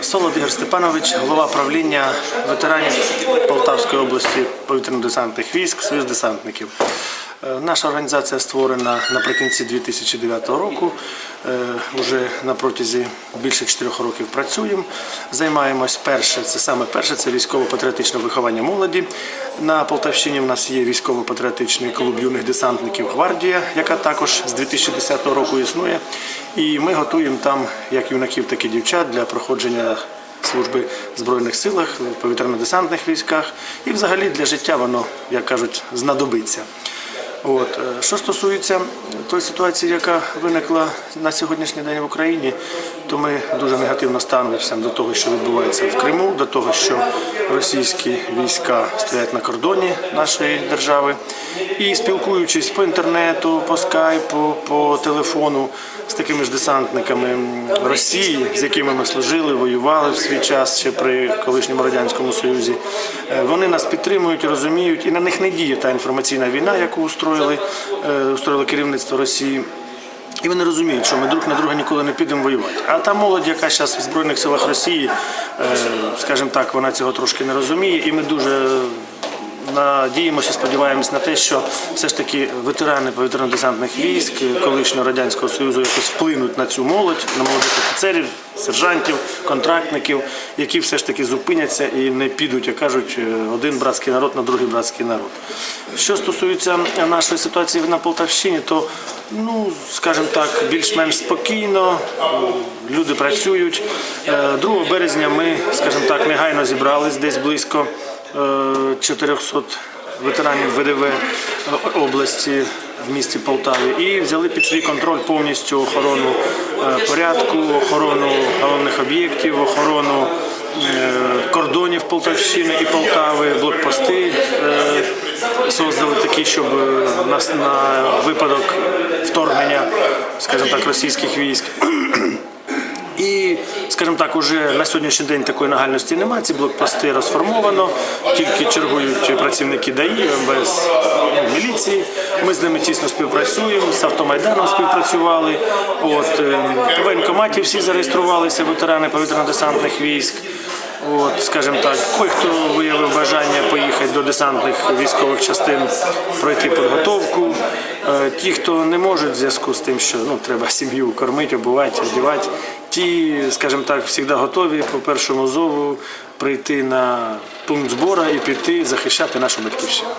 Солод Ігор Степанович, голова правління ветеранів Полтавської області повітряно-десантних військ, Союз десантників. Е, Наша організація створена наприкінці 2009 року. Е, Уже на протязі більше чотирьох років працюємо. Займаємось перше, це саме перше, це військово-патріотичне виховання молоді. На Полтавщині в нас є військово-патріотичний клуб юних десантників Гвардія, яка також з 2010 року існує. І ми готуємо там як юнаків, так і дівчат для проходження служби в Збройних силах, в повітряно-десантних військах. І взагалі для життя воно, як кажуть, знадобиться. От. е, Що стосується тої ситуації, яка виникла на сьогоднішній день в Україні, то ми дуже негативно ставимося до того, що відбувається в Криму, до того, що російські війська стоять на кордоні нашої держави. І спілкуючись по інтернету, по скайпу, по телефону з такими ж десантниками Росії, з якими ми служили, воювали в свій час ще при колишньому радянському союзі, е, вони нас підтримують, розуміють, і на них не діє та інформаційна війна, яку устроїли, устроїли керівництво Росії. І вони розуміють, що ми друг на друга ніколи не підемо воювати. А та молодь, яка зараз в Збройних силах Росії, е, скажімо так, вона цього трошки не розуміє, і ми дуже надіємося, сподіваємось на те, що все ж таки ветерани повітряно-десантних військ колишнього радянського союзу якось вплинуть на цю молодь, на молодих офіцерів, сержантів, контрактників, які все ж таки зупиняться і не підуть, як кажуть, один братський народ на другий братський народ. Що стосується нашої ситуації на Полтавщині, то ну скажімо так, більш-менш спокійно. Люди працюють. Е, 2 березня ми, скажімо так, негайно зібрались десь близько е, 400 ветеранів ВДВ е, області в місті Полтаві і взяли під свій контроль повністю охорону е, порядку, охорону головних об'єктів, охорону е, кордонів Полтавщини і Полтави, блокпости создали такі, щоб нас на випадок вторгнення, скажімо так, російських військ. І, скажімо так, уже на сьогоднішній день такої нагальності немає. Ці блокпости розформовано, тільки чергують працівники ДАІ, МВС, ну, міліції. Ми з ними тісно співпрацюємо, з автомайданом співпрацювали. От, е, в воєнкоматі всі зареєструвалися, ветерани повітряно-десантних військ. От, скажімо так, кой хто виявив бажання поїхати до десантних військових частин, пройти підготовку. Е, Ті, хто не можуть в зв'язку з тим, що ну, треба сім'ю кормити, обувати, одягати, ті, скажімо так, завжди готові по першому зову прийти на пункт збору і піти захищати нашу батьківщину.